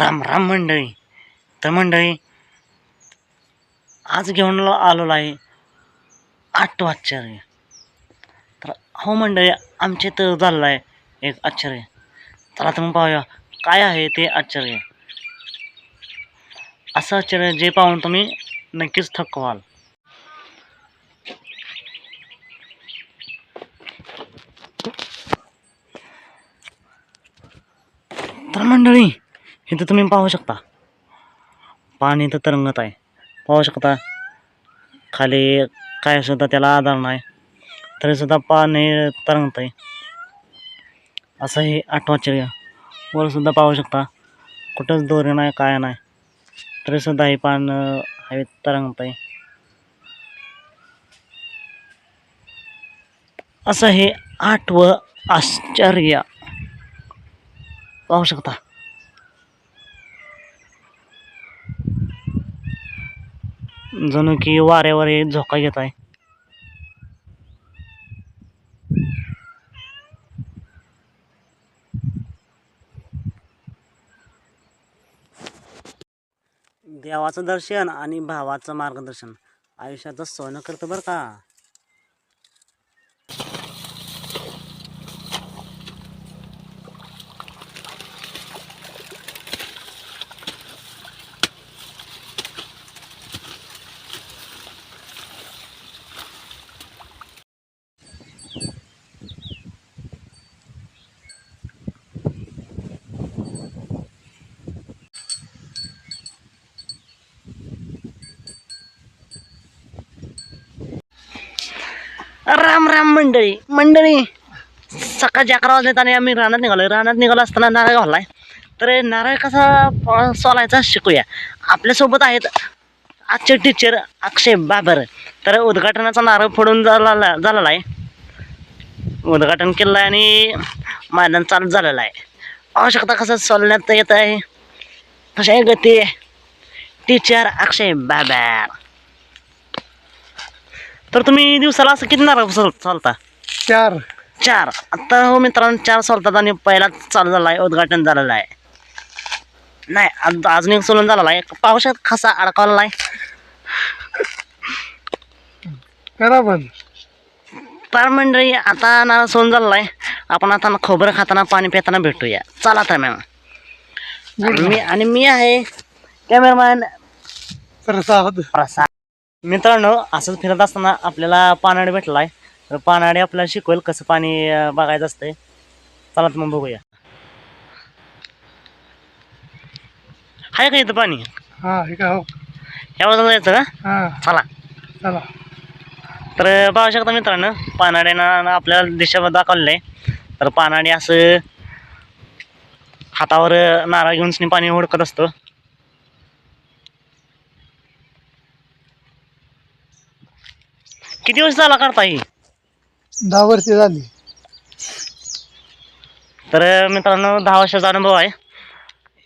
राम राम मंडळी. तर मंडळी आज घेऊन आलेलो आहे आठ आश्चर्य. तर हो मंडळी आमच्या इथं झालेलं आहे एक आश्चर्य. तर आता मग पाहूया काय आहे ते आश्चर्य? असं आश्चर्य जे पाहून तुम्ही नक्कीच थक्क व्हाल. तर मंडळी इथं तुम्ही पाहू शकता. पाणी इथं तरंगत आहे. पाहू शकता खाली काय सुद्धा त्याला आधार नाही. तरी सुद्धा पाणी तरंगत आहे असं हे आठवाचे वर सुद्धा पाहू शकता. कुठंच दोरी नाही काय नाही. तरी सुद्धा हे पान हवेत तरंगत आहे असं हे आठवं आश्चर्य. पाहू शकता. जणू की वाऱ्यावर झोका घेत आहे. देवाचं दर्शन आणि भावाचं मार्गदर्शन. आयुष्याचं सोनं करतं बरं का? राम राम मंडळी. मंडळी सकाळच्या अकरा वाजलेत आणि आम्ही रानात निघालो रानात निघालो असताना नारळ घालाय तर नारळ कसा प- सोलायचा शिकूया. आपल्यासोबत आहेत आजचे टीचर अक्षय बाबर. तर उद्घाटनाचा नारळ फोडून झाला झालेला आहे उद्घाटन केलं आहे आणि मैदान चालू झालेलं आहे. आवश्यकता कसं सोलण्यात येत आहे? कशा गती टीचर अक्षय बाबर. तर तुम्ही दिवसाला असं किती नारळ सोल चालता चार. चार. आता हो मित्रांनो चार सोलतात आणि पहिलाच चालू झाला आहे उद्घाटन झालेलं आहे. नाही आज अजून एक सोलून झालेला आहे. पावसात कसा अडकवलेला आहे करा तर मंडळी आता नारळ सोलून झालेला आहे. आपण आता खोबरं खाताना पाणी पिताना भेटूया. चला तर मॅम. आणि मी आणि मी आहे कॅमेरामॅन प्रसाद. प्रसाद. मित्रांनो असंच फिरत असताना आपल्याला पानाडे भेटला आहे तर पानाडे आपल्याला शिकवेल कसं पाणी बघायचं असतंय. चला तर मग बघूया. आहे का इथं पाणी? हा हे का हो? ह्या बाजूला जायचं का? हा. चला. चला. तर पाहू शकता मित्रांनो पानाड्यानं आपल्याला दिशा दाखवलेलं आहे. तर पानाडी असं हातावर नारळ घेऊन पाणी हुडकत असतो. किती वर्ष झाला करता ही दहा वर्ष झाली. तर मित्रांनो दहा वर्षाचा अनुभव आहे.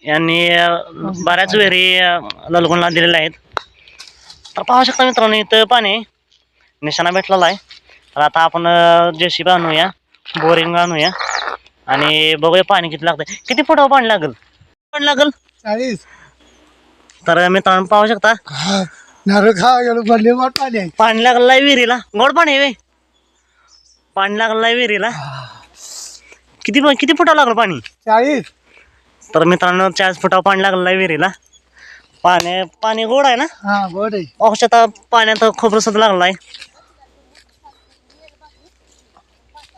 यांनी अं, बऱ्याच वेळी अं, ललगुणला दिलेल्या आहेत. तर पाहू शकता मित्रांनो इथं पाणी आहे. निशाणा भेटलेला आहे. तर आता आपण जे सी आणूया बोरिंग आणूया आणि बघूया पाणी किती लागतंय. किती फुटावर पाणी लागेल? पाणी लागेल चाळीस. तर मित्रांनो पाहू शकता. नारळ खा गेलो पडले वाट पाणी आहे पाणी लागलं आहे विहिरीला. गोड पाणी आहे वे. पाणी लागलं आहे विहिरीला किती किती फुटावर लागलं पाणी? चाळीस. तर मित्रांनो चाळीस फुटावर पाणी लागलेलं आहे विहिरीला. पाणी पाणी गोड आहे ना? हा गोड आहे. औषधा पाण्यात खोबरं सुद्धा लागलं आहे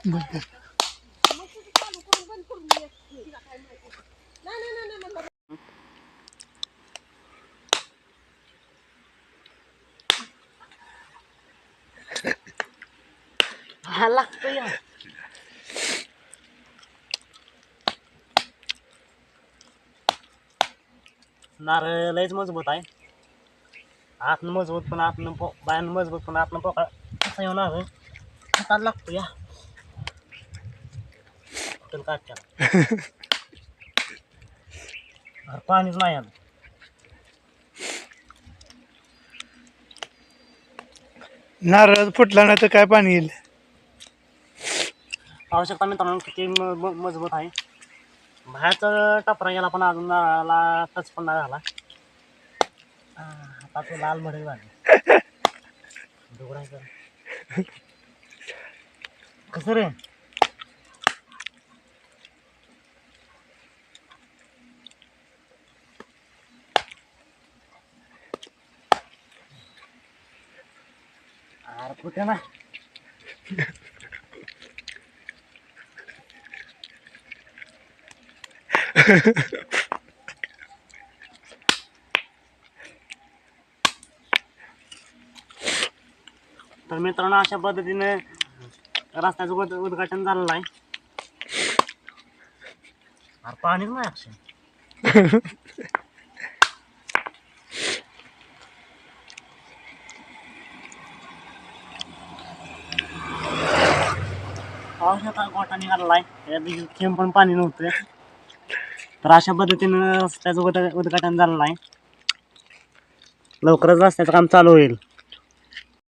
बरं. हा लागतो या नारळ लयच मजबूत आहे आतनं मजबूत पण आतनं पो बाहेरनं मजबूत पण आतनं पोकळा असा येऊन नारळ हाताला लागतो या कुठं काढच्या अरे पाणीच नाही आलं नारळ फुटला नाही तर काय पाणी येईल आवश्यकता मित्रांनो किती म- म- मजबूत आहे. बाहेरचा टपरा गेला पण अजून नळाला टच पण नाही झाला. आता तो लाल मडे झाले दगडायचं कसं रे? अरे कुठे ना? तर मित्रांनो अशा पद्धतीने रस्त्याचं उद- उद्घाटन झालेलं आहे. अरे पाणीच नाही अक्षय. पावसाचा गोटा निघालेला आहे. या दिवशी थेंब पण पाणी नव्हतं. तर अशा पद्धतीनं रस्त्याचं उद- उद्घाटन झालेलं आहे. लवकरच रस्त्याचं काम चालू होईल.